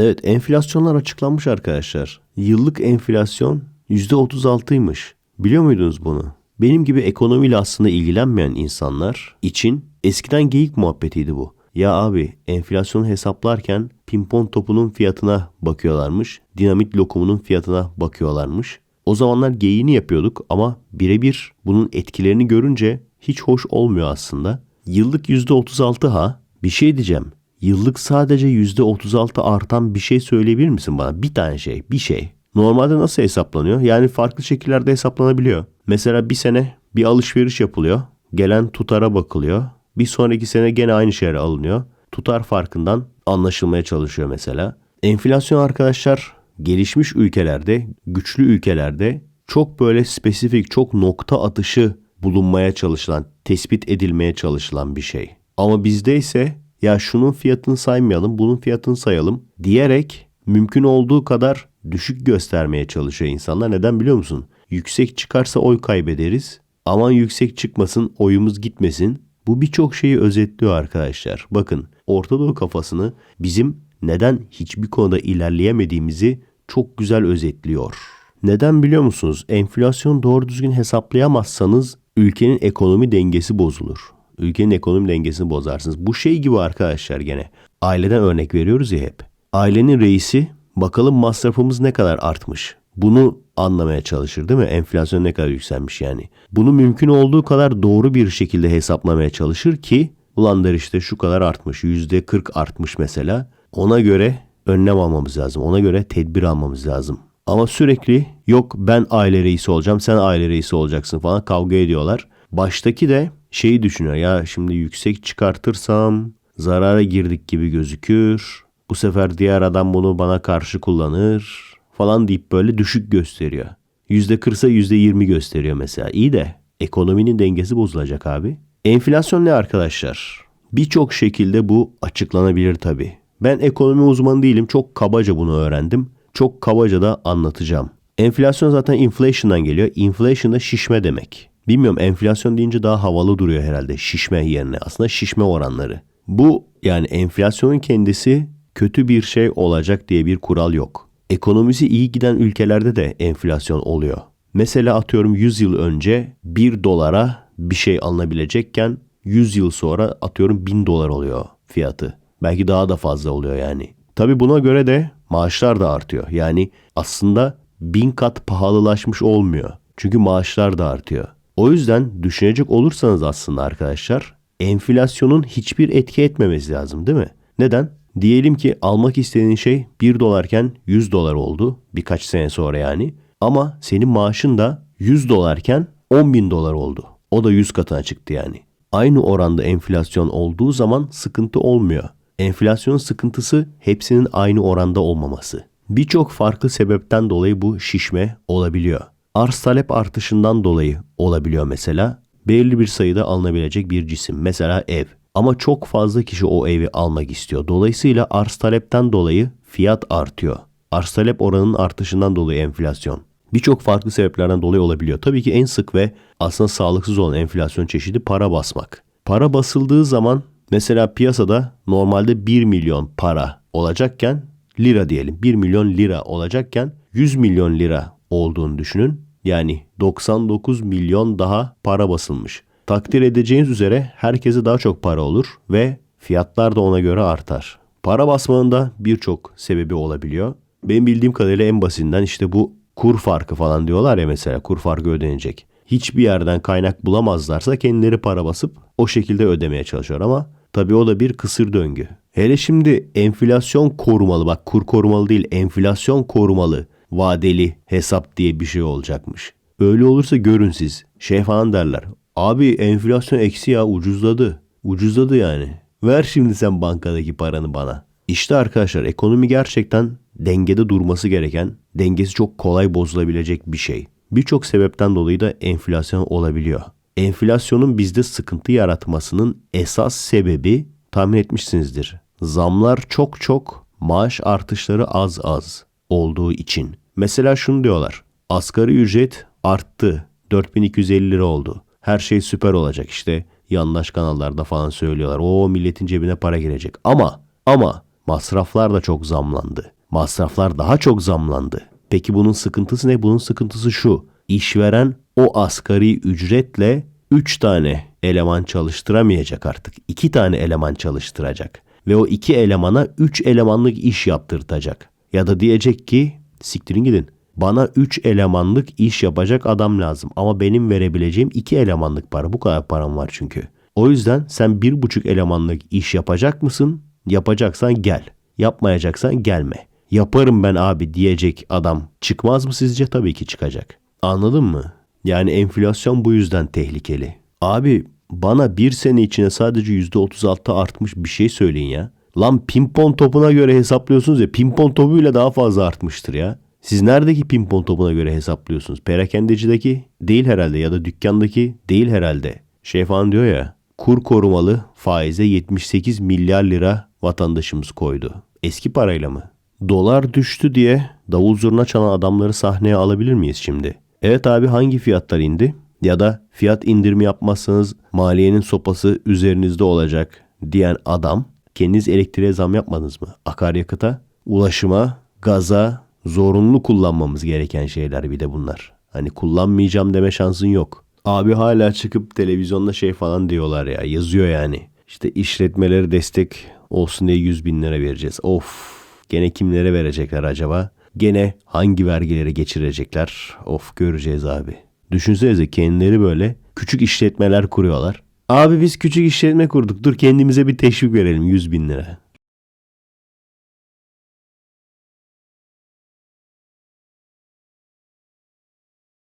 Evet enflasyonlar açıklanmış arkadaşlar. Yıllık enflasyon %36'ymış. Biliyor muydunuz bunu? Benim gibi ekonomiyle aslında ilgilenmeyen insanlar için eskiden geyik muhabbetiydi bu. Ya abi enflasyonu hesaplarken pimpon topunun fiyatına bakıyorlarmış. Dinamit lokumunun fiyatına bakıyorlarmış. O zamanlar geyiğini yapıyorduk ama birebir bunun etkilerini görünce hiç hoş olmuyor aslında. Yıllık %36 ha bir şey diyeceğim. Yıllık sadece %36 artan bir şey söyleyebilir misin bana? Bir tane şey, bir şey. Normalde nasıl hesaplanıyor? Yani farklı şekillerde hesaplanabiliyor. Mesela bir sene bir alışveriş yapılıyor. Gelen tutara bakılıyor. Bir sonraki sene gene aynı şehre alınıyor. Tutar farkından anlaşılmaya çalışıyor mesela. Enflasyon arkadaşlar gelişmiş ülkelerde, güçlü ülkelerde çok böyle spesifik, çok nokta atışı bulunmaya çalışılan, tespit edilmeye çalışılan bir şey. Ama bizde ise ya şunun fiyatını saymayalım, bunun fiyatını sayalım diyerek mümkün olduğu kadar düşük göstermeye çalışıyor insanlar. Neden biliyor musun? Yüksek çıkarsa oy kaybederiz. Aman yüksek çıkmasın, oyumuz gitmesin. Bu birçok şeyi özetliyor arkadaşlar. Bakın Orta Doğu kafasını bizim neden hiçbir konuda ilerleyemediğimizi çok güzel özetliyor. Neden biliyor musunuz? Enflasyon doğru düzgün hesaplayamazsanız ülkenin ekonomi dengesi bozulur. Ülkenin ekonomi dengesini bozarsınız. Bu şey gibi arkadaşlar gene. Aileden örnek veriyoruz ya hep. Ailenin reisi bakalım masrafımız ne kadar artmış. Bunu anlamaya çalışır değil mi? Enflasyon ne kadar yükselmiş yani. Bunu mümkün olduğu kadar doğru bir şekilde hesaplamaya çalışır ki ulan işte şu kadar artmış. Yüzde 40 artmış mesela. Ona göre önlem almamız lazım. Ona göre tedbir almamız lazım. Ama sürekli yok ben aile reisi olacağım sen aile reisi olacaksın falan kavga ediyorlar. Baştaki de şeyi düşünüyor ya şimdi yüksek çıkartırsam zarara girdik gibi gözükür. Bu sefer diğer adam bunu bana karşı kullanır falan deyip böyle düşük gösteriyor. Yüzde kırsa yüzde yirmi gösteriyor mesela. İyi de ekonominin dengesi bozulacak abi. Enflasyon ne arkadaşlar? Birçok şekilde bu açıklanabilir tabii. Ben ekonomi uzmanı değilim. Çok kabaca bunu öğrendim. Çok kabaca da anlatacağım. Enflasyon zaten inflation'dan geliyor. Inflation da şişme demek. Bilmiyorum enflasyon deyince daha havalı duruyor herhalde şişme yerine. Aslında şişme oranları. Bu yani enflasyonun kendisi kötü bir şey olacak diye bir kural yok. Ekonomisi iyi giden ülkelerde de enflasyon oluyor. Mesela atıyorum 100 yıl önce 1 dolara bir şey alınabilecekken 100 yıl sonra atıyorum 1000 dolar oluyor fiyatı. Belki daha da fazla oluyor yani. Tabi buna göre de maaşlar da artıyor. Yani aslında bin kat pahalılaşmış olmuyor. Çünkü maaşlar da artıyor. O yüzden düşünecek olursanız aslında arkadaşlar enflasyonun hiçbir etki etmemesi lazım değil mi? Neden? Diyelim ki almak istediğin şey 1 dolarken 100 dolar oldu birkaç sene sonra yani. Ama senin maaşın da 100 dolarken 10 bin dolar oldu. O da 100 katına çıktı yani. Aynı oranda enflasyon olduğu zaman sıkıntı olmuyor. Enflasyon sıkıntısı hepsinin aynı oranda olmaması. Birçok farklı sebepten dolayı bu şişme olabiliyor. Arz talep artışından dolayı olabiliyor mesela. Belirli bir sayıda alınabilecek bir cisim. Mesela ev. Ama çok fazla kişi o evi almak istiyor. Dolayısıyla arz talepten dolayı fiyat artıyor. Arz talep oranının artışından dolayı enflasyon. Birçok farklı sebeplerden dolayı olabiliyor. Tabii ki en sık ve aslında sağlıksız olan enflasyon çeşidi para basmak. Para basıldığı zaman mesela piyasada normalde 1 milyon para olacakken lira diyelim 1 milyon lira olacakken 100 milyon lira olduğunu düşünün. Yani 99 milyon daha para basılmış. Takdir edeceğiniz üzere herkese daha çok para olur ve fiyatlar da ona göre artar. Para basmanın da birçok sebebi olabiliyor. Benim bildiğim kadarıyla en basitinden işte bu kur farkı falan diyorlar ya mesela kur farkı ödenecek. Hiçbir yerden kaynak bulamazlarsa kendileri para basıp o şekilde ödemeye çalışıyor ama tabii o da bir kısır döngü. Hele şimdi enflasyon korumalı bak kur korumalı değil enflasyon korumalı vadeli hesap diye bir şey olacakmış. Öyle olursa görün siz. Şey falan derler. Abi enflasyon eksi ya ucuzladı. Ucuzladı yani. Ver şimdi sen bankadaki paranı bana. İşte arkadaşlar ekonomi gerçekten dengede durması gereken, dengesi çok kolay bozulabilecek bir şey. Birçok sebepten dolayı da enflasyon olabiliyor. Enflasyonun bizde sıkıntı yaratmasının esas sebebi tahmin etmişsinizdir. Zamlar çok çok, maaş artışları az az olduğu için. Mesela şunu diyorlar. Asgari ücret arttı. 4250 lira oldu. Her şey süper olacak işte. Yandaş kanallarda falan söylüyorlar. O milletin cebine para girecek. Ama ama Masraflar da çok zamlandı. Masraflar daha çok zamlandı. Peki bunun sıkıntısı ne? Bunun sıkıntısı şu. İşveren o asgari ücretle 3 tane eleman çalıştıramayacak artık. 2 tane eleman çalıştıracak. Ve o 2 elemana 3 elemanlık iş yaptırtacak. Ya da diyecek ki siktirin gidin. Bana 3 elemanlık iş yapacak adam lazım. Ama benim verebileceğim 2 elemanlık para. Bu kadar param var çünkü. O yüzden sen 1,5 elemanlık iş yapacak mısın? Yapacaksan gel. Yapmayacaksan gelme. Yaparım ben abi diyecek adam çıkmaz mı sizce? Tabii ki çıkacak. Anladın mı? Yani enflasyon bu yüzden tehlikeli. Abi bana bir sene içinde sadece %36 artmış bir şey söyleyin ya. Lan pimpon topuna göre hesaplıyorsunuz ya pimpon topuyla daha fazla artmıştır ya. Siz neredeki pimpon topuna göre hesaplıyorsunuz? Perakendecideki değil herhalde ya da dükkandaki değil herhalde. Şey falan diyor ya kur korumalı faize 78 milyar lira vatandaşımız koydu. Eski parayla mı? Dolar düştü diye davul zurna çalan adamları sahneye alabilir miyiz şimdi? Evet abi hangi fiyatlar indi? Ya da fiyat indirimi yapmazsanız maliyenin sopası üzerinizde olacak diyen adam kendiniz elektriğe zam yapmadınız mı? Akaryakıta, ulaşıma, gaza zorunlu kullanmamız gereken şeyler bir de bunlar. Hani kullanmayacağım deme şansın yok. Abi hala çıkıp televizyonda şey falan diyorlar ya yazıyor yani. İşte işletmeleri destek olsun diye 100 bin lira vereceğiz. Of gene kimlere verecekler acaba? Gene hangi vergileri geçirecekler? Of göreceğiz abi. Düşünsenize kendileri böyle küçük işletmeler kuruyorlar. Abi biz küçük işletme kurduk dur kendimize bir teşvik verelim 100 bin lira.